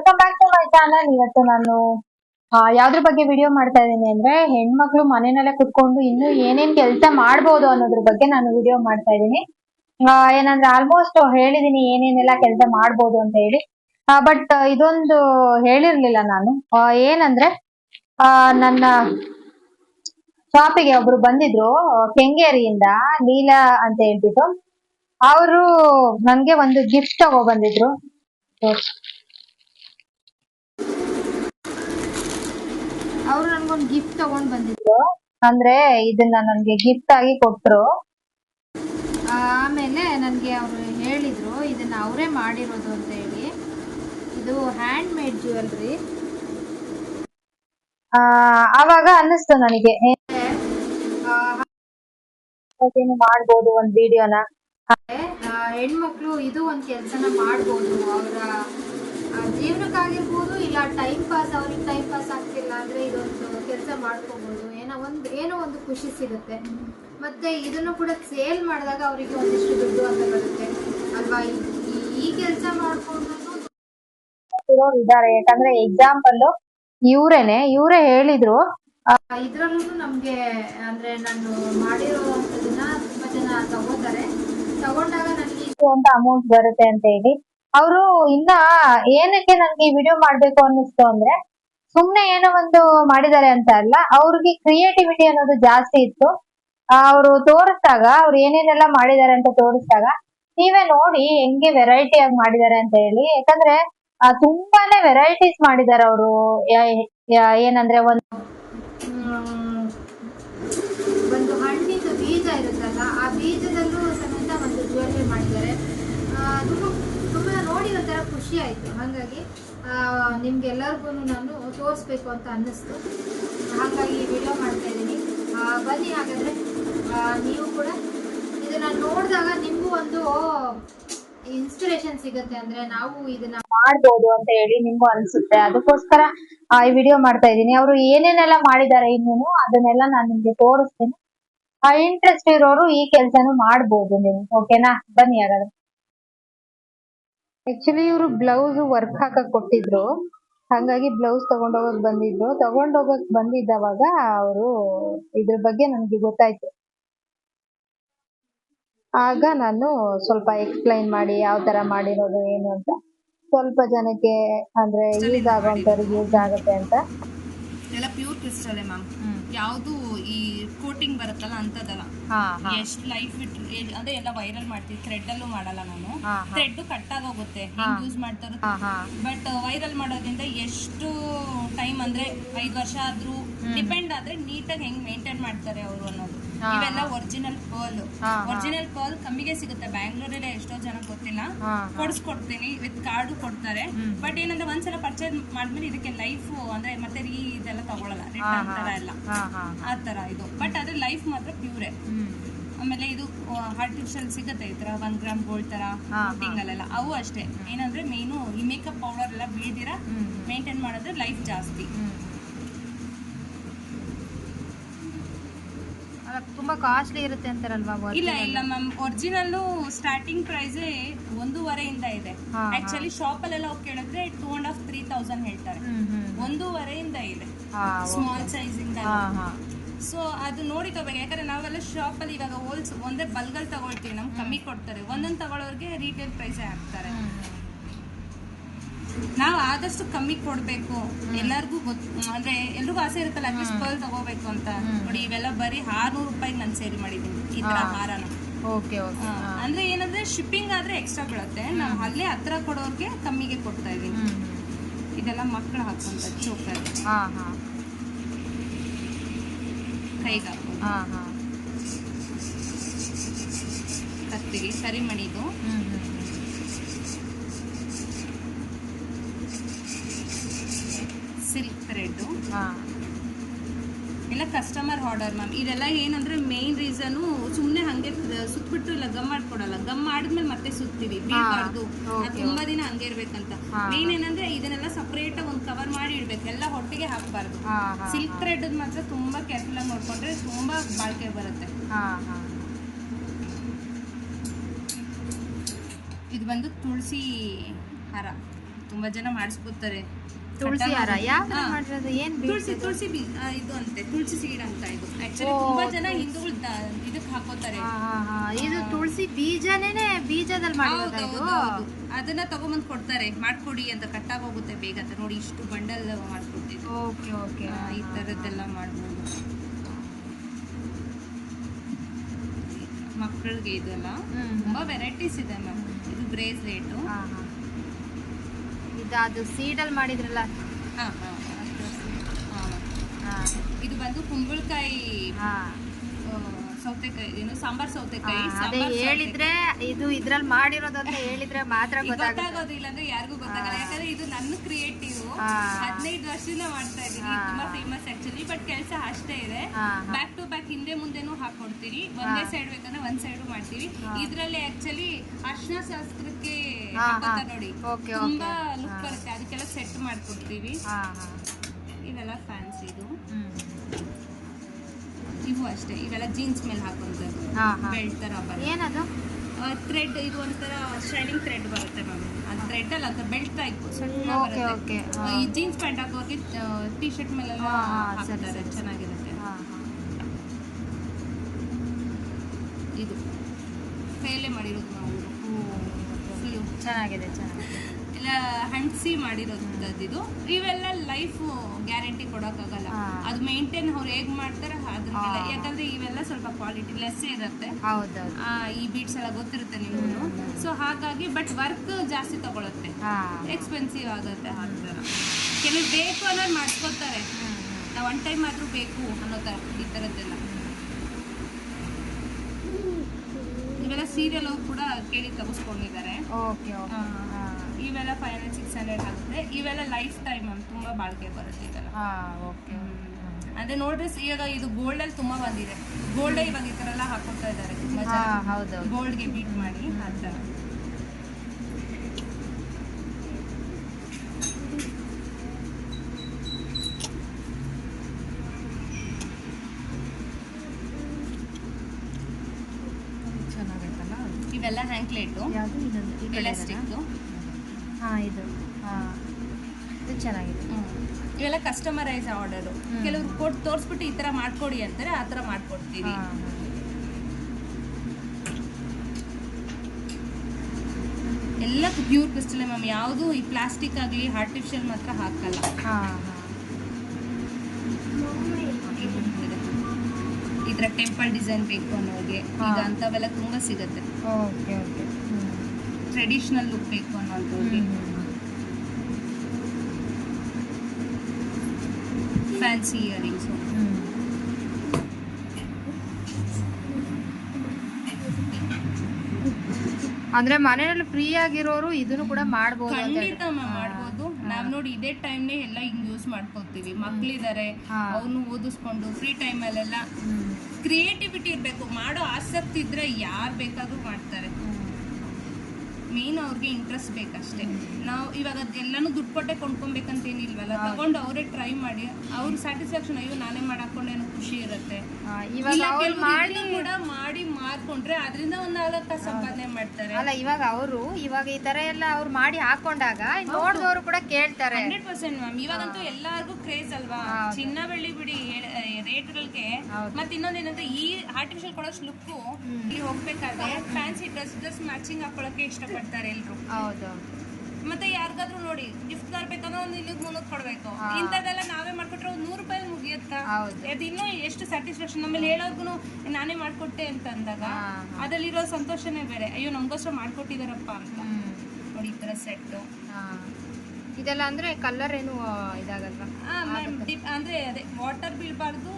Welcome back to my channel ಇವತ್ತು ನಾನು ಯಾವ್ದ್ರ ಬಗ್ಗೆ ವಿಡಿಯೋ ಮಾಡ್ತಾ ಇದ್ದೀನಿ ಅಂದ್ರೆ ಹೆಣ್ಮಕ್ಳು ಮನೆಯಲ್ಲೇ ಕುತ್ಕೊಂಡು ಇನ್ನು ಏನೇನ್ ಕೆಲಸ ಮಾಡ್ಬೋದು ಅನ್ನೋದ್ರ ಬಗ್ಗೆ ನಾನು ವಿಡಿಯೋ ಮಾಡ್ತಾ ಇದ್ದೀನಿ. ಏನಂದ್ರೆ ಆಲ್ಮೋಸ್ಟ್ ಹೇಳಿದೀನಿ ಏನೇನೆಲ್ಲ ಕೆಲಸ ಮಾಡ್ಬೋದು ಅಂತ ಹೇಳಿ. ಬಟ್ ಇದೊಂದು ಹೇಳಿರ್ಲಿಲ್ಲ ನಾನು. ಏನಂದ್ರೆ ಆ, ನನ್ನ ಶಾಪಿಗೆ ಒಬ್ರು ಬಂದಿದ್ರು ಕೆಂಗೇರಿಯಿಂದ ಲೀಲಾ ಅಂತ ಹೇಳ್ಬಿಟ್ಟು. ಅವರು ನನ್ಗೆ ಒಂದು ಗಿಫ್ಟ್ ತಗೋ ಬಂದಿದ್ರು. ಅವ್ರು ನನ್ಗೊಂದು ಗಿಫ್ಟ್ ತಗೊಂಡ್ ಬಂದಿದ್ರು. ಅಂದ್ರೆ ಇದನ್ನ ನನ್ಗೆ ಗಿಫ್ಟ್ ಆಗಿ ಕೊಟ್ರು. ಆಮೇಲೆ ನನ್ಗೆ ಅವರು ಹೇಳಿದ್ರು ಇದನ್ನ ಅವರೇ ಮಾಡಿರೋದು ಅಂತ ಹೇಳಿ. ಇದು ಹ್ಯಾಂಡ್ ಮೇಡ್ ಜ್ಯುವೆಲ್ರಿ ಆವಾಗ ಅನ್ನಿಸ್ತು ನನಗೆ. ಏನು ಮಾಡ್ಬೋದು ಒಂದ್ ವಿಡಿಯೋನ ಹೆಣ್ಮಕ್ಳು ಇದು ಒಂದ್ ಕೆಲ್ಸನ ಮಾಡ್ಬೋದು ಅವರ ಜೀವನಕ್ಕಾಗಿರ್ಬೋದು ಇಲ್ಲ ಟೈಮ್ ಪಾಸ್ ಅವ್ರಿಗೆ ಟೈಮ್ ಪಾಸ್ ಆಗ್ತಿಲ್ಲ ಅಂದ್ರೆ ಇದೊಂದು ಕೆಲಸ ಮಾಡ್ಕೋಬಹುದು ಏನೋ ಒಂದು ಏನೋ ಒಂದು ಖುಷಿ ಸಿಗುತ್ತೆ. ಮತ್ತೆ ಇದನ್ನು ಕೂಡ ಸೇಲ್ ಮಾಡಿದಾಗ ಅವರಿಗೆ ಒಂದಿಷ್ಟು ದುಡ್ಡು ಅಂತ ಬರುತ್ತೆ. ಅಲ್ವಾ? ಈ- ಕೆಲಸ ಮಾಡ್ಕೊಂಡು ಇದಾರೆ. ಯಾಕಂದ್ರೆ ಎಕ್ಸಾಂಪಲ್ ಇವ್ರೇನೆ ಇವರೇ ಹೇಳಿದ್ರು. ಇದ್ರಲ್ಲೂ ನಮ್ಗೆ ಅಂದ್ರೆ ನಾನು ಮಾಡಿರುವಂತದನ್ನ ತುಂಬಾ ಜನ ತಗೋತಾರೆ. ತಗೊಂಡಾಗ ನನಗೆ ಅಮೌಂಟ್ ಬರುತ್ತೆ ಅಂತ ಹೇಳಿ. ಅವರು ಇನ್ನ ಏನಕ್ಕೆ ನನ್ಗೆ ಈ ವಿಡಿಯೋ ಮಾಡ್ಬೇಕು ಅನ್ನಿಸ್ತು ಅಂದ್ರೆ, ಸುಮ್ನೆ ಏನೋ ಒಂದು ಮಾಡಿದ್ದಾರೆ ಅಂತ ಅಲ್ಲ, ಅವ್ರಿಗೆ ಕ್ರಿಯೇಟಿವಿಟಿ ಅನ್ನೋದು ಜಾಸ್ತಿ ಇತ್ತು. ಅವರು ತೋರಿಸ್ದಾಗ, ಅವ್ರು ಏನೇನೆಲ್ಲ ಮಾಡಿದ್ದಾರೆ ಅಂತ ತೋರಿಸ್ದಾಗ, ನೀವೇ ನೋಡಿ ಹೆಂಗೆ ವೆರೈಟಿ ಆಗಿ ಮಾಡಿದ್ದಾರೆ ಅಂತ ಹೇಳಿ. ಯಾಕಂದ್ರೆ ತುಂಬಾನೇ ವೆರೈಟೀಸ್ ಮಾಡಿದ್ದಾರೆ ಅವರು. ಏನಂದ್ರೆ ಒಂದು ಮ್, ಒಂದು ಹಣ್ಣಿಂದು ಬೀಜ ಇರುತ್ತಲ್ಲ ಆ ಬೀಜದಲ್ಲೂ ಸಮೇತ ಒಂದು ಜ್ಯುವೆಲ್ರಿ ಮಾಡಿದ್ದಾರೆ ಆ, ತುಂಬ ತುಂಬ ನೋಡಿ ಒಂಥರ ಖುಷಿ ಆಯಿತು. ಹಾಗಾಗಿ ನಿಮ್ಗೆಲ್ಲರಿಗೂ ನಾನು ತೋರಿಸ್ಬೇಕು ಅಂತ ಅನ್ನಿಸ್ತು. ಹಾಗಾಗಿ ವಿಡಿಯೋ ಮಾಡ್ತಾ ಇದ್ದೀನಿ. ಬನ್ನಿ ಹಾಗಾದರೆ. ನೀವು ಕೂಡ ಇದನ್ನ ನೋಡಿದಾಗ ನಿಮಗೂ ಒಂದು ಇನ್ಸ್ಪಿರೇಷನ್ ಸಿಗುತ್ತೆ ಅಂದ್ರೆ ನಾವು ಇದನ್ನ ಮಾಡ್ಬೋದು ಅಂತ ಹೇಳಿ ನಿಮ್ಗೂ ಅನ್ಸುತ್ತೆ. ಅದಕ್ಕೋಸ್ಕರ ಈ ವಿಡಿಯೋ ಮಾಡ್ತಾ ಇದ್ದೀನಿ. ಅವರು ಏನೇನೆಲ್ಲ ಮಾಡಿದ್ದಾರೆ ಇನ್ನೇನು, ಅದನ್ನೆಲ್ಲ ನಾನು ನಿಮ್ಗೆ ತೋರಿಸ್ತೀನಿ. ಇಂಟ್ರೆಸ್ಟ್ ಇರೋರು ಈ ಕೆಲ್ಸನೂ ಮಾಡ್ಬೋದು ನೀವು. ಓಕೆನಾ ಬನ್ನಿ ಹಾಗಾದ್ರೆ. ಆಕ್ಚುಲಿ ಇವರು ಬ್ಲೌಸ್ ವರ್ಕ್ ಹಾಕಕ್ ಕೊಟ್ಟಿದ್ರು. ಹಾಗಾಗಿ ಬ್ಲೌಸ್ ತಗೊಂಡೋಗಕ್ ಬಂದಿದ್ರು. ತಗೊಂಡೋಗಕ್ ಬಂದಿದ್ದವಾಗ ಅವರು ಇದ್ರ ಬಗ್ಗೆ ನನಗೆ ಗೊತ್ತಾಯ್ತು. ಆಗ ನಾನು ಸ್ವಲ್ಪ ಎಕ್ಸ್ಪ್ಲೈನ್ ಮಾಡಿ ಯಾವ ತರ ಮಾಡಿರೋದು, ಏನು ಅಂತ. ಸ್ವಲ್ಪ ಜನಕ್ಕೆ ಅಂದ್ರೆ ಯೂಸ್ ಆಗೋಂಥವ್ರಿಗೆ ಯೂಸ್ ಆಗುತ್ತೆ ಅಂತ. ಎಲ್ಲ ಪ್ಯೂರ್ ಕ್ರಿಸ್ಟಲ್ ಮ್ಯಾಮ್ ಯಾವುದು ಈ ಕೋಟಿಂಗ್ ಬರುತ್ತಲ್ಲ ಅಂತದಲ್ಲ. ಎಷ್ಟು ಲೈಫ್ ಇಟ್ ಅದೇ ಎಲ್ಲ ವೈರಲ್ ಮಾಡ್ತೀವಿ ಥ್ರೆಡ್ ಅಲ್ಲೂ ಮಾಡಲ್ಲ ನಾನು. ಥ್ರೆಡ್ ಕಟ್ ಆಗೋಗುತ್ತೆ ಯೂಸ್ ಮಾಡ್ತಾರ ಬಟ್ ವೈರಲ್ ಮಾಡೋದ್ರಿಂದ ಎಷ್ಟು ಟೈಮ್ ಅಂದ್ರೆ ಐದು ವರ್ಷ ಆದ್ರೂ ಡಿಪೆಂಡ್ ಆದ್ರೆ ನೀಟಾಗಿ ಹೆಂಗ್ ಮೇಂಟೈನ್ ಮಾಡ್ತಾರೆ ಅವರು ಅನ್ನೋದು. ಇವೆಲ್ಲ ಒರಿಜಿನಲ್ ಪರ್ಲ್ ಒರಿಜಿನಲ್ ಪರ್ಲ್ ಕಮ್ಮಿಗೆ ಸಿಗುತ್ತೆ. ಬ್ಯಾಂಗ್ಳೂರಲ್ಲಿ ಎಷ್ಟೋ ಜನ ಗೊತ್ತಿಲ್ಲ. ಕೊಡಿಸ್ಕೊಡ್ತೀನಿ ವಿತ್ ಕಾರ್ಡು ಕೊಡ್ತಾರೆ. ಬಟ್ ಏನಂದ್ರೆ ಒಂದ್ಸಲ ಪರ್ಚೇಸ್ ಮಾಡಿದ್ಮೇಲೆ ಇದಕ್ಕೆ ಲೈಫ್ ಅಂದ್ರೆ ಮತ್ತೆ ರೀ ಇದೆಲ್ಲ ತಗೊಳಲ್ಲ. ರಿಟರ್ನ್ ತರ ಎಲ್ಲ ಆ ತರ ಇದು. ಬಟ್ ಅದ್ರ ಲೈಫ್ ಮಾತ್ರ ಪ್ಯೂರೇ ಆಮೇಲೆ ಇದು ಆರ್ಟಿಫಿಷಿಯಲ್ ಸಿಗುತ್ತೆ ಈ ತರ. ಒಂದ್ ಗ್ರಾಮ್ ಗೋಲ್ಡ್ ತರ ಅಲ್ಲೆಲ್ಲ ಅವು ಅಷ್ಟೇ. ಏನಂದ್ರೆ ಮೇನು ಈ ಮೇಕಪ್ ಪೌಡರ್ ಎಲ್ಲ ಬೀಳ್ದಿರ ಮೇಂಟೈನ್ ಮಾಡಿದ್ರೆ ಲೈಫ್ ಜಾಸ್ತಿ. ತುಂಬಾ ಕಾಸ್ಟ್ಲಿ ಇರುತ್ತೆ ಅಂತಾರಲ್ವಾ ಇಲ್ಲ ಇಲ್ಲ ಮ್ಯಾಮ್ ಒರಿಜಿನಲ್ ಸ್ಟಾರ್ಟಿಂಗ್ ಪ್ರೈಸ್ ಒಂದೂವರೆಯಿಂದ ಇದೆ. ಆಕ್ಚುಲಿ ಶಾಪ್ ಅಲ್ಲೆಲ್ಲ ಹೋಗಿ ಕೇಳಿದ್ರೆ two and half three thousand ಹೇಳ್ತಾರೆ. ಒಂದೂವರೆಯಿಂದ ಇದೆ. ಸ್ಮಾಲ್ ಸೈಜ್ ಇಂದ ಸೊ ಅದು ನೋಡಿ ತಗೋಬೇಕು. ಯಾಕಂದ್ರೆ ನಾವೆಲ್ಲ ಶಾಪ್ ಅಲ್ಲಿ ಇವಾಗ ಹೋಲ್ಸ್ ಒಂದೇ ಬಲ್ಗಲ್ ತಗೊಳ್ತೀವಿ ನಮ್ಗೆ ಕಮ್ಮಿ ಕೊಡ್ತಾರೆ. ಒಂದೊಂದು ತಗೊಳ್ಳೋರ್ಗೆ ರಿಟೇಲ್ ಪ್ರೈಸೇ ಹಾಕ್ತಾರೆ. ನಾವು ಆದಷ್ಟು ಕಮ್ಮಿ ಕೊಡ್ಬೇಕು. ಎಲ್ಲರಿಗೂ ಗೊತ್ತು ಅಂದ್ರೆ ಎಲ್ರಿಗೂ ಆಸೆ ಇರುತ್ತಲ್ಲ ಅಟ್ಲೀಸ್ಟ್ ಪರ್ಲ್ ತಗೋಬೇಕು ಅಂತ. ನೋಡಿ ಇವೆಲ್ಲ ಬರೀ ಆರ್ನೂರು ರೂಪಾಯಿಗೆ ನಾನು ಸೇಲ್ ಮಾಡಿದ್ದೀನಿ ಈ ತರ ಹಾರನ. ಓಕೆ ಅಂದ್ರೆ ಏನಂದ್ರೆ ಶಿಪ್ಪಿಂಗ್ ಆದ್ರೆ ಎಕ್ಸ್ಟ್ರಾ ಬೀಳುತ್ತೆ. ನಾವು ಅಲ್ಲೇ ಹತ್ರ ಕೊಡೋರ್ಗೆ ಕಮ್ಮಿಗೆ ಕೊಡ್ತಾ ಇದೀನಿ. ಇದೆಲ್ಲ ಮಕ್ಕಳು ಹಾಕೊಂತ ಚೋಕರ್ ಹಾ ಹಾ. ಕೈಗೆ ಕತ್ತಿಗೆ ಸರಿ ಮಣಿದು. ಹಾ. ಎಲ್ಲ ಕಸ್ಟಮರ್ ಆರ್ಡರ್ ಮ್ಯಾಮ್ ಇದೆಲ್ಲ ಏನಂದ್ರೆ ಮೇನ್ ರೀಸನು ಸುಮ್ಮನೆ ಹಂಗೆ ಸುತ್ಬಿಟ್ಟು ಇಲ್ಲ ಗಮ್ ಮಾಡ್ಕೊಡಲ್ಲ. ಗಮ್ ಮಾಡಿದ್ಮೇಲೆ ಮತ್ತೆ ಸುತ್ತೀವಿ. ಬೀಳ್ಬಾರ್ದು. ತುಂಬಾ ದಿನ ಹಂಗೆ ಇರ್ಬೇಕಂತ. ಮೇನ್ ಏನಂದ್ರೆ ಇದನ್ನೆಲ್ಲ ಸಪ್ರೇಟ್ ಆಗಿ ಒಂದು ಕವರ್ ಮಾಡಿ ಇಡ್ಬೇಕು. ಎಲ್ಲ ಹೊಟ್ಟೆಗೆ ಹಾಕಬಾರ್ದು. ಸಿಲ್ಕ್ ಥ್ರೆಡ್ ಮಾತ್ರ ತುಂಬಾ ಕೇರ್ಫುಲ್ ಆಗಿ ನೋಡ್ಕೊಂಡ್ರೆ ತುಂಬಾ ಬಾಳಿಕೆ ಬರುತ್ತೆ. ಇದು ಬಂದು ತುಳಸಿ ಹಾರ. ತುಂಬಾ ಜನ ಮಾಡಿಸ್ಕೊತಾರೆ. ತುಳಸಿ ಹಾರ. ಯಾವ ಮಾಡಿರೋದು? ಏನ್ ತುಳಸಿ ತುಳಸಿ ಇದು ಅಂತೆ ತುಳಸಿ ಸೀಡ್ ಅಂತ ಇದು. ಆಕ್ಚುಲಿ ತುಂಬಾ ಜನ ಹಿಂದೂಗಳು ಇದಕ್ಕೆ ಹಾಕೋತಾರೆ. ಇದು ತುಳಸಿ ಬೀಜನೇನೆ ಬೀಜದಲ್ಲಿ ಮಾಡಿರೋದ. ಅದನ್ನ ತಗೊಂಬಂದ್ ಕೊಡ್ತಾರೆ. ಮಾಡ್ಕೊಡಿ ಅಂತ ಕಟ್ಟಾಗ ಹೋಗುತ್ತೆ ಬೇಗ ಅಂತ. ನೋಡಿ ಇಷ್ಟು ಬಂಡಲ್ ಮಾಡ್ಕೊಡ್ತೀವಿ ಓಕೆ ಓಕೆ. ಈ ತರದ್ದೆಲ್ಲ ಮಾಡ್ಬೋದು. ಮಕ್ಕಳಿಗೆ ಇದೆಲ್ಲ. ತುಂಬಾ ವೆರೈಟೀಸ್ ಇದೆ ಮ್ಯಾಮ್. ಇದು ಬ್ರೇಸ್ಲೇಟು. ಹಾ. ಇದು ಅದು ಸೀಡಲ್ಲಿ ಮಾಡಿದ್ರಲ್ಲ? ಹಾ, ಇದು ಬಂದು ಕುಂಬಳಕಾಯಿ ಹಾ. ಸೌತೆಕಾಯಿ ಏನು ಸಾಂಬಾರ್ ಸೌತೆಕಾಯಿ ಅದೇ ಸಾಂಬಾರ್ ಹೇಳಿದ್ರೆ ಇದು ಇದ್ರಲ್ಲಿ ಮಾಡಿರೋದು ಅಂತ ಹೇಳಿದ್ರೆ ಮಾತ್ರ. ಗೊತ್ತಾಗುತ್ತೆ ಗೊತ್ತಾಗೋದಿಲ್ಲ ಅಂದ್ರೆ ಯಾರಿಗೂ ಗೊತ್ತಾಗಲ್ಲ ಯಾಕಂದ್ರೆ ಇದು ನನ್ನ ಕ್ರಿಯೇಟಿವ್ ಹಾ. ಹದಿನೈದು ವರ್ಷದಿಂದ ಮಾಡ್ತಾ ಇದ್ದೀನಿ ತುಂಬಾ ಫೇಮಸ್ ಆಕ್ಚುಲಿ ಬಟ್ ಕೆಲಸ ಅಷ್ಟೇ ಇದೆ ಹಾ, ಹಾ. ಬ್ಯಾಕ್ ಟು ಬ್ಯಾಕ್ ಹಿಂದೆ ಮುಂದೆನೂ ಹಾಕೊಡ್ತೀನಿ ಒಂದೇ. ಸೈಡ್ ಬೇಕಂದ್ರೆ ಒಂದ್ ಸೈಡ್ ಮಾಡ್ತೀವಿ ಇದ್ರಲ್ಲಿ ಆಕ್ಚುಲಿ ಅರ್ಶನ ಶಾಸ್ತ್ರಕ್ಕೆ ಹಾ, ಹಾಕೋತಾರೆ ಹಾ. ನೋಡಿ ತುಂಬಾ. ಲುಕ್. ಬರುತ್ತೆ ಅದಕ್ಕೆಲ್ಲ ಸೆಟ್ ಮಾಡ್ಕೊಡ್ತೀವಿ ಹಾ ಹಾ ಇವೆಲ್ಲ ಫ್ಯಾನ್ಸಿ ಇದು ಹ್ಮ್. ಇವು ಅಷ್ಟೇ. ಇವೆಲ್ಲ ಜೀನ್ಸ್ ಮೇಲೆ ಹಾಕೊಂತದ್ದು ಹಾ, ಹಾ. ಬೆಲ್ಟ್ ತರ ಬರುತ್ತೆ. ಏನದು? ಥ್ರೆಡ್ ಇದು ಒಂಥರ ಶೈನಿಂಗ್ ಥ್ರೆಡ್ ಬರುತ್ತೆ ಮ್ಯಾಮ್ ಅದು ಥ್ರೆಡ್ ಅಲ್ಲ ಅಂತ ಬೆಲ್ಟ್ ಟೈಪ್ ಸಣ್ಣ. ಬರುತ್ತೆ. ಈ ಜೀನ್ಸ್ ಪ್ಯಾಂಟ್ ಹಾಕೋಕೆ ಟಿ ಶರ್ಟ್ ಮೇಲೆಲ್ಲ ಹಾಕ್ತಾರೆ. ಚೆನ್ನಾಗಿರುತ್ತೆ. ಇದು. ಕೈಯಲ್ಲೇ ಮಾಡಿರೋದು ನಾವು. ಫುಲ್ಲು ಚೆನ್ನಾಗಿದೆ ಚೆನ್ನಾಗಿದೆ. ಎಲ್ಲ ಹಂಚಿಸಿ ಮಾಡಿರೋದಿದು ಇವೆಲ್ಲ ಲೈಫ್ ಗ್ಯಾರಂಟಿ ಕೊಡೋಕ್ಕಾಗಲ್ಲ. ಅದು ಮೇಂಟೈನ್ ಅವ್ರು ಹೇಗ್ ಮಾಡ್ತಾರೆ ಅದ್ರ ಯಾಕಂದ್ರೆ ಇವೆಲ್ಲ ಸ್ವಲ್ಪ ಕ್ವಾಲಿಟಿ ಲೆಸ್ ಇರುತ್ತೆ. ಈ ಬೀಟ್ಸ್ ಎಲ್ಲ ಗೊತ್ತಿರುತ್ತೆ ನಿಮ್ಗೂ ಸೊ ಹಾಗಾಗಿ ಬಟ್ ವರ್ಕ್ ಜಾಸ್ತಿ ತಗೊಳತ್ತೆ. ಎಕ್ಸ್ಪೆನ್ಸಿವ್ ಆಗುತ್ತೆ ಆ ಥರ. ಕೆಲವು ಬೇಕು ಅನ್ನೋದು ಮಾಡಿಸ್ಕೊತಾರೆ. ನಾವು ಒನ್ ಟೈಮ್ ಆದ್ರೂ ಬೇಕು ಅನ್ನೋ ತರ ಈ ಥರದ್ದೆಲ್ಲ ಇವೆಲ್ಲ ಸೀರಿಯಲ್ ಕೂಡ ಕೇಳಿ ತಗಸ್ಕೊಂಡಿದ್ದಾರೆ. ಓಕೆ ಇವೆಲ್ಲ ಫೈವ್ ಹಂಡ್ರೆಡ್ ಸಿಕ್ಸ್ ಹಂಡ್ರೆಡ್ ಆಗುತ್ತೆ ಇವೆಲ್ಲ ಲೈಫ್ ಟೈಮ್ ಅಂತ ತುಂಬ ಬಾಳಿಕೆ ಬರುತ್ತೆ ಇದೆಲ್ಲ. ಓಕೆ ಅಂದ್ರೆ ನೋಡ್ರಿ ಈಗ ಇದು ಗೋಲ್ಡ್ ಅಲ್ಲಿ ತುಂಬಾ ಬಂದಿದೆ. ಗೋಲ್ಡ್ ಇವಾಗ ಈ ತರ ಎಲ್ಲ ಹಾಕೊಳ್ತಾ ಇದ್ದಾರೆ. ಗೋಲ್ಡ್ಗೆ ಬೀಟ್ ಮಾಡಿ ಆ ಇವೆಲ್ಲ ಹ್ಯಾಂಕ್ಲೇಟು ಎಲಾಸ್ಟಿಕ್ ಹಾ ಇದು. ಹಾಂ. ಇದು ಚೆನ್ನಾಗಿದೆ. ಇವೆಲ್ಲ ಕಸ್ಟಮರೈಸ್ ಆರ್ಡರು ಕೆಲವ್ರು ಕೊಟ್ಟು ತೋರಿಸ್ಬಿಟ್ಟು ಈ ತರ ಮಾಡ್ಕೊಡಿ ಅಂತಾರೆ ಆ ಥರ ಮಾಡ್ಕೊಡ್ತೀವಿ ಎಲ್ಲ ಪ್ಯೂರ್ ಕ್ರಿಸ್ಟಲ್ ಮ್ಯಾಮ್ ಯಾವುದು ಈ ಪ್ಲಾಸ್ಟಿಕ್ ಆಗಲಿ ಆರ್ಟಿಫಿಷಿಯಲ್ ಮಾತ್ರ ಹಾಕಲ್ಲ. ಈ ಥರ ಟೆಂಪಲ್ ಡಿಸೈನ್ ಬೇಕು ಅನ್ನೋರಿಗೆ. ಈಗ ಅಂಥವೆಲ್ಲ ತುಂಬ ಸಿಗುತ್ತೆ. Okay okay. ಟ್ರೆಡಿಷ್ನಲ್ ಲುಕ್ ಬೇಕು ಅನ್ನೋದು ಫ್ಯಾನ್ಸಿ ಇಯರಿಂಗ್ಸು ಅಂದ್ರೆ ಮನೆಯಲ್ಲಿ ಫ್ರೀ ಆಗಿರೋರು ಇದನ್ನು ಕೂಡ ಮಾಡ್ಬೋದು ಅಂತ ಖಂಡಿತ ಮಾಡಬಹುದು ಮಾಡ್ಬೋದು. ನಾವ್ ನೋಡಿ ಇದೇ ಟೈಮ್ನೇ ಎಲ್ಲ ಹಿಂಗ್ ಯೂಸ್ ಮಾಡ್ಕೊತೀವಿ. ಮಕ್ಳಿದಾರೆ ಅವನು ಓದಿಸ್ಕೊಂಡು ಫ್ರೀ ಟೈಮ್ ಅಲ್ಲೆಲ್ಲ ಕ್ರಿಯೇಟಿವಿಟಿ ಇರ್ಬೇಕು. ಮಾಡೋ ಆಸಕ್ತಿ ಇದ್ರೆ ಯಾರು ಬೇಕಾದ್ರೂ ಮಾಡ್ತಾರೆ. ಮೇನ್ ಅವ್ರಿಗೆ ಇಂಟ್ರೆಸ್ಟ್ ಬೇಕಷ್ಟೇ. ನಾವು ಇವಾಗ ಅದೆಲ್ಲನೂ ದುಡ್ಡು ಕೊಟ್ಟೆ ಕೊಂಡ್ಕೊಬೇಕಂತ ಏನಿಲ್ವಲ್ಲ ತಗೊಂಡು ಅವರೇ ಟ್ರೈ ಮಾಡಿ ಅವ್ರ ಸ್ಯಾಟಿಸ್ಫ್ಯಾಕ್ಷನ್ ಅಯ್ಯೋ ನಾನೇ ಮಾಡಾಕೊಂಡೇನೋ ಖುಷಿ ಇರುತ್ತೆ. ಕೂಡ ಮಾಡಿ ಮಾರ್ಕೊಂಡ್ರೆ ಅದರಿಂದ ಒಂದ್ ನಾಲ್ಕು ಸಂಪಾದನೆ ಮಾಡ್ತಾರೆ. ಅಲ್ಲ ಇವಾಗ ಅವರು ಇವಾಗ ಈ ತರ ಎಲ್ಲ ಅವ್ರು ಮಾಡಿ ಹಾಕೊಂಡಾಗ ನೋಡಿದವರು ಕೂಡ ಕೇಳ್ತಾರೆ. ಹಂಡ್ರೆಡ್ ಪರ್ಸೆಂಟ್ ಮ್ಯಾಮ್ ಇವಾಗಂತೂ ಎಲ್ಲಾರ್ಗೂ ಕ್ರೇಜ್ ಅಲ್ವಾ? ಚಿನ್ನ ಬೆಳ್ಳಿ ಬಿಡಿ ರೇಟ್ಗಳಿಗೆ. ಮತ್ತೆ ಇನ್ನೊಂದೇನಂದ್ರೆ ಈ ಆರ್ಟಿಫಿಷಿಯಲ್ ಕೊಡೋಷ್ಟು ಲುಕ್ ಇಲ್ಲಿ ಹೋಗ್ಬೇಕಾದ್ರೆ ಫ್ಯಾನ್ಸಿ ಡ್ರೆಸ್ ಡ್ರೆಸ್ ಮ್ಯಾಚಿಂಗ್ ಹಾಕೊಳಕ್ಕೆ ಇಷ್ಟಪಡ್ತಾರೆ. ಎಲ್ರು. ಹೌದು. ಮತ್ತೆ ಯಾರಿಗಾದ್ರೂ ನೋಡಿ ಗಿಫ್ಟ್ ತರ್ಬೇಕಂದ್ರೆ ಒಂದು ಇಲ್ಲಿಗೆ ಮುನ್ನೂರು ಕೊಡ್ಬೇಕು. ಇಂಥದ್ದೆಲ್ಲ ನಾವೇ ಮಾಡ್ಕೊಟ್ರೆ ಒಂದು ನೂರು ರೂಪಾಯಿ ಮುಗಿಯುತ್ತಾ. ಅದು ಇನ್ನೂ ಎಷ್ಟು ಸ್ಯಾಟಿಸ್ಫ್ಯಾಕ್ಷನ್ ನಮ್ಮಲ್ಲಿ ಹೇಳೋರ್ಗು ನಾನೇ ಮಾಡ್ಕೊಟ್ಟೆ ಅಂತ ಅಂದಾಗ. ಅದರಲ್ಲಿರೋ ಸಂತೋಷನೇ ಬೇರೆ. ಅಯ್ಯೋ ನಮಗೋಸ್ಕರ ಮಾಡ್ಕೊಟ್ಟಿದಾರಪ್ಪ ಅಂತ. ನೋಡಿ ಈ ಥರ ಸೆಟ್ಟು. ಇದೆಲ್ಲ ಅಂದ್ರೆ ಕಲರ್ ಏನು ಇದಾಗಲ್ವಾ? ಅಂದ್ರೆ ಅದೇ ವಾಟರ್ ಬೀಳ್ಬಾರ್ದು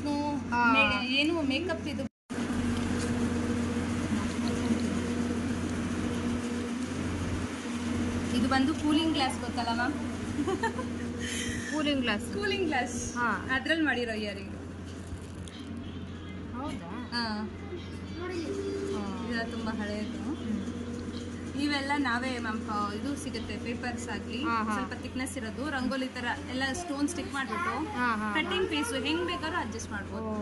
ಸ್ನೋ. ಏನು ಮೇಕಪ್ ಇದು ಇದು ಬಂದು ಕೂಲಿಂಗ್ ಗ್ಲಾಸ್ ಗೊತ್ತಲ್ಲ ma'am? Cooling glass. Cooling glass. ಹಾ. ಅದ್ರಲ್ಲಿ ಮಾಡಿರೋ ಇಯರಿಂಗ್ ಹೌದಾ? ಇದೆಲ್ಲ ತುಂಬ ಹಳೆಯದು ಇವೆಲ್ಲ ನಾವೇ ಮ್ಯಾಮ್ ಇದು ಸಿಗುತ್ತೆ ಪೇಪರ್ಸ್ ಆಗ್ಲಿ. ಸ್ವಲ್ಪ ತಿಕ್ನೆಸ್ ಇರೋದು ರಂಗೋಲಿ ತರ ಎಲ್ಲ ಸ್ಟೋನ್ ಸ್ಟಿಕ್ ಮಾಡ್ಬಿಟ್ಟು ಕಟ್ಟಿಂಗ್ ಪೀಸು ಹೆಂಗ್ ಬೇಕಾದ್ರೂ ಅಡ್ಜಸ್ಟ್ ಮಾಡ್ಬೋದು.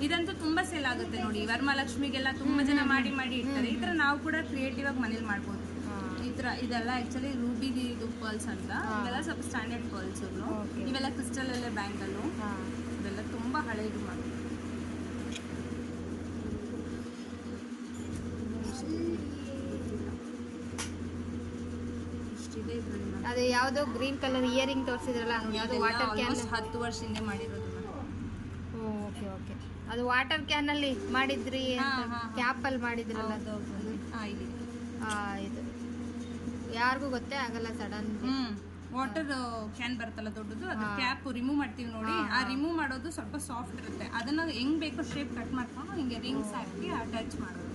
ಇದಂತೂ ತುಂಬಾ ಸೇಲ್ ಆಗುತ್ತೆ ನೋಡಿ. ವರ್ಮಹಾಲಕ್ಷ್ಮಿಗೆಲ್ಲ ತುಂಬಾ ಜನ ಮಾಡಿ ಮಾಡಿ ಇರ್ತಾರೆ ಈ ತರ ನಾವು ಕೂಡ ಕ್ರಿಯೇಟಿವ್ ಆಗಿ ಮನೇಲಿ ಮಾಡ್ಬೋದು. ಈ ತರ ಇದೆಲ್ಲ ಆಕ್ಚುಲಿ ರೂಬಿ ಇದು ಪರ್ಲ್ಸ್ ಅಂತ. ಇವೆಲ್ಲ ಸ್ವಲ್ಪ ಸ್ಟ್ಯಾಂಡರ್ಡ್ ಪರ್ಲ್ಸ್. ಇವೆಲ್ಲ ಕ್ರಿಸ್ಟಲ್ ಅಲ್ಲೇ ಬ್ಯಾಂಗಲ್ಲು ಹಾಂ. ಇವೆಲ್ಲ ತುಂಬಾ ಹಳೇದು ಮಾಡಿ. ಅದೇ. ಯಾವುದೋ ಗ್ರೀನ್ ಕಲರ್ ಇಯರಿಂಗ್ ತೋರಿಸಿದ್ರಲ್ಲ ಹತ್ತು ಇದೆಲ್ಲ ವಾಟರ್ ಕ್ಯಾನ್ ಹತ್ತು ವರ್ಷದಿಂದ ಮಾಡಿರೋದು. ಅದು ವಾಟರ್ ಕ್ಯಾನ್ ಅಲ್ಲಿ ಮಾಡಿದ್ರಿ. ಕ್ಯಾಪ್ ಅಲ್ಲಿ ಮಾಡಿದ್ರಲ್ಲ. ಆ, ಇದು. ಯಾರಿಗೂ ಗೊತ್ತೇ ಆಗಲ್ಲ ಸಡನ್ ವಾಟರ್ ಕ್ಯಾನ್ ಬರುತ್ತಲ್ಲ ದೊಡ್ಡದು ಅದು ಕ್ಯಾಪ್ ರಿಮೂವ್ ಮಾಡ್ತೀವಿ ನೋಡಿ. ಆ ರಿಮೂವ್ ಮಾಡೋದು ಸ್ವಲ್ಪ ಸಾಫ್ಟ್ ಇರುತ್ತೆ. ಅದನ್ನ ಹೆಂಗ್ ಬೇಕೋ ಶೇಪ್ ಕಟ್ ಮಾಡ್ಕೊಂಡು ಹಿಂಗೆ ರಿಂಗ್ಸ್ ಹಾಕಿ ಅಟ್ಯಾಚ್ ಮಾಡೋದು.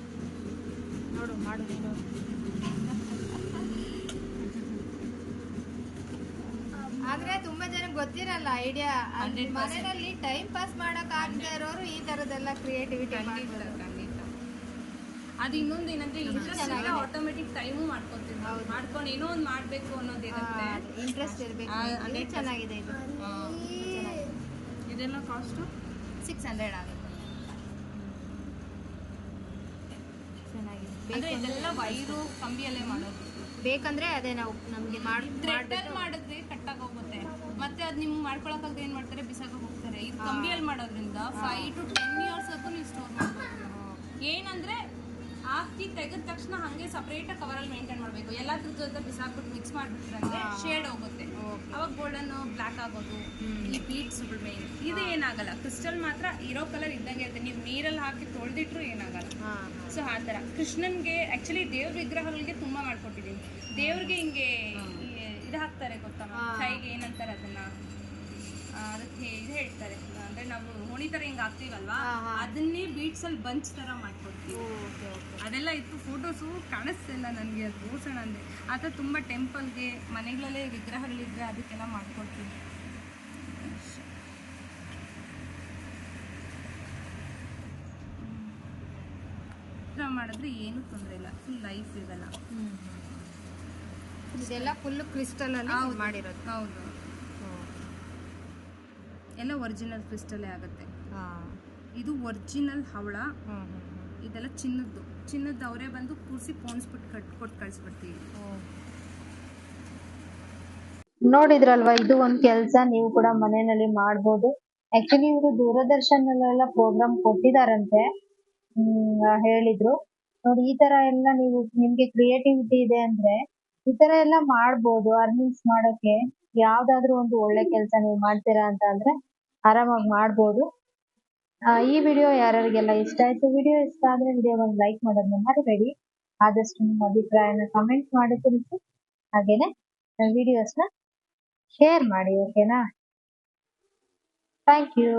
ನೋಡು ಮಾಡು ಆದ್ರೆ ಗೊತ್ತಿರಲ್ಲ ಐಡಿಯಾ 100%. ಮನೆಯಲ್ಲಿ ಟೈಮ್ ಪಾಸ್ ಮಾಡಕ್ ಆಗದೆ ಇರೋರು ಈ ತರದೆಲ್ಲ ಕ್ರಿಯೇಟಿವಿಟಿ ಖಂಡಿತ ಅದು ಇನ್ನೊಂದು ಏನಂದ್ರೆ ಇಂಟ್ರೆಸ್ಟ್ ಆಟೋಮೆಟಿಕ್ ಟೈಮು ಮಾಡ್ಕೊತೀವಿ. ಮಾಡ್ಕೊಂಡು ಏನೋ ಒಂದು ಮಾಡ್ಬೇಕು ಏನಂದ್ರೆ ಇಂಟ್ರೆಸ್ಟ್ ಇರಬೇಕು. ಅಂದರೆ ಇದು 100% ಚೆನ್ನಾಗಿದೆ ಇದು. ಇದೆಲ್ಲ ಕಾಸ್ಟು ಸಿಕ್ಸ್ ಹಂಡ್ರೆಡ್ ಆಗುತ್ತೆ ಚೆನ್ನಾಗಿದೆ ಅಂದ್ರೆ ಇದೆಲ್ಲ ವೈರು ಕಂಬಿಯಲ್ಲೇ ಮಾಡೋದು. ಬೇಕಂದ್ರೆ ಅದೇ ನಾವು ನಮ್ಗೆ ಮಾಡಿದ್ರೆ ಕಟ್ಟಾಗಿ ಹೋಗುತ್ತೆ. ಮತ್ತೆ ಅದ್ ನಿಮ್ಗೆ ಮಾಡ್ಕೊಳಕ್ಕಾಗದೆ ಏನ್ ಮಾಡ್ತಾರೆ? ಬಿಸಾಕ ಹೋಗ್ತಾರೆ. ಇದು ಕಂಬಿಯಲ್ಲಿ ಮಾಡೋದ್ರಿಂದ ಫೈವ್ ಟು ಟೆನ್ ಇಯರ್ಸ್ ಅದು ನೀವು ಸ್ಟೋರ್ ಮಾಡ್ಬೋದು. ಏನಂದ್ರೆ ಹಾಕಿ ತೆಗೆದ ತಕ್ಷಣ ಹಂಗೆ ಸಪ್ರೇಟ್ ಕವರಲ್ಲಿ ಮೇಂಟೈನ್ ಮಾಡಬೇಕು. ಎಲ್ಲಾದ್ರ ಜೊತೆ ಬಿಸಾಕ್ಬಿಟ್ಟು ಮಿಕ್ಸ್ ಮಾಡ್ಬಿಟ್ರೆ ಶೇಡ್ ಹೋಗುತ್ತೆ. ಅವಾಗ ಗೋಲ್ಡನ್ ಬ್ಲಾಕ್ ಆಗೋದು. ಈ ಬೀಟ್ಸ್ ಮೇನ್ ಇದು ಏನಾಗಲ್ಲ. ಕ್ರಿಸ್ಟಲ್ ಮಾತ್ರ ಇರೋ ಕಲರ್ ಇದ್ದಂಗೆ ನೀರಲ್ಲಿ ಹಾಕಿ ತೊಳೆದಿಟ್ರು ಏನಾಗಲ್ಲ. ಸೊ ಆ ಥರ. ಕೃಷ್ಣನ್ಗೆ ಆ್ಯಕ್ಚುಲಿ ದೇವ್ರ ವಿಗ್ರಹಗಳಿಗೆ ತುಂಬಾ ಮಾಡ್ಕೊಟ್ಟಿದ್ದೀನಿ. ದೇವ್ರಿಗೆ ಹಿಂಗೆ ಇದು ಹಾಕ್ತಾರೆ ಗೊತ್ತಾ? ಕೈಗೆ ಏನಂತಾರೆ ಅದನ್ನ? ಅದಕ್ಕೆ ಇದು ಹೇಳ್ತಾರೆ. ಅಂದ್ರೆ ನಾವು ಹೋಣಿ ತರ ಹಿಂಗ್ ಹಾಕ್ತೀವಲ್ವಾ? ಅದನ್ನೇ ಬೀಟ್ಸ್ ಅಲ್ಲಿ ಬಂಚ್ ತರ ಮಾಡ್ಕೊಡ್ತೀವಿ. ಅದೆಲ್ಲ ಇತ್ತು ಫೋಟೋಸು ಕಾಣಿಸ್ತಿಲ್ಲ ನನಗೆ ಅದು ಗೋಸಣ ಅಂದ್ರೆ ಆ ತುಂಬಾ ತುಂಬ ಟೆಂಪಲ್ಗೆ ಮನೆಗಳಲ್ಲೇ ವಿಗ್ರಹಗಳಿದ್ರೆ ಅದಕ್ಕೆಲ್ಲ ಮಾಡ್ಕೊಡ್ತೀವಿ ಈ ಥರ ಮಾಡಿದ್ರೆ ಏನು ತೊಂದರೆ ಇಲ್ಲ. ಫುಲ್ ಲೈಫ್ ಇವೆಲ್ಲ. ಇದೆಲ್ಲ ಫುಲ್ ಕ್ರಿಸ್ಟಲ್ ಅಲ್ಲಿ. ಮಾಡಿರೋದು. ಹೌದು. ಎಲ್ಲ ಒರಿಜಿನಲ್ ಕ್ರಿಸ್ಟಲೇ ಆಗುತ್ತೆ. ಇದು ಒರಿಜಿನಲ್ ಹವಳ. ಇದೆಲ್ಲ ಚಿನ್ನದ್ದು. ಚಿನ್ನದ್ದು ಅವರೇ ಬಂದು ಕೂರಿಸಿ ಪೋಣಿಸ್ಬಿಟ್ಟು ಕಟ್ ಕೊಟ್ಟು ಕಳಿಸ್ಬಿಡ್ತೀವಿ. ನೋಡಿದ್ರಲ್ವಾ ಇದು ಒಂದ್ ಕೆಲ್ಸ ನೀವು ಕೂಡ ಮನೆಯಲ್ಲಿ ಮಾಡ್ಬೋದು. ಆಕ್ಚುಲಿ ಇವರು ದೂರದರ್ಶನಲ್ಲೆಲ್ಲ ಪ್ರೋಗ್ರಾಮ್ ಕೊಟ್ಟಿದಾರಂತೆ. ಹೇಳಿದ್ರು. ನೋಡಿ ಈ ತರ ಎಲ್ಲ ನೀವು ನಿಮ್ಗೆ ಕ್ರಿಯೇಟಿವಿಟಿ ಇದೆ ಅಂದ್ರೆ ಈ ತರ ಎಲ್ಲ ಮಾಡ್ಬೋದು ಅರ್ನಿಂಗ್ಸ್ ಮಾಡಕ್ಕೆ ಯಾವ್ದಾದ್ರು ಒಂದು ಒಳ್ಳೆ ಕೆಲಸ ನೀವು ಮಾಡ್ತೀರಾ ಅಂತ ಅಂದ್ರೆ ಆರಾಮಾಗಿ ಮಾಡ್ಬೋದು. ಆ, ಈ ವಿಡಿಯೋ ಯಾರ್ಯಾರಿಗೆಲ್ಲ ಇಷ್ಟ ಆಯ್ತು ವಿಡಿಯೋ ಇಷ್ಟ ಆದ್ರೆ ವಿಡಿಯೋ ಒಂದು ಲೈಕ್ ಮಾಡೋದನ್ನ ಮರಿಬೇಡಿ. ಆದಷ್ಟು ನಿಮ್ಮ ಅಭಿಪ್ರಾಯನ ಕಮೆಂಟ್ ಮಾಡಿ ತಿಳಿಸಿ. ಹಾಗೇನೆ ವಿಡಿಯೋಸ್ನ ಶೇರ್ ಮಾಡಿ ಓಕೆನಾ ಥ್ಯಾಂಕ್ ಯು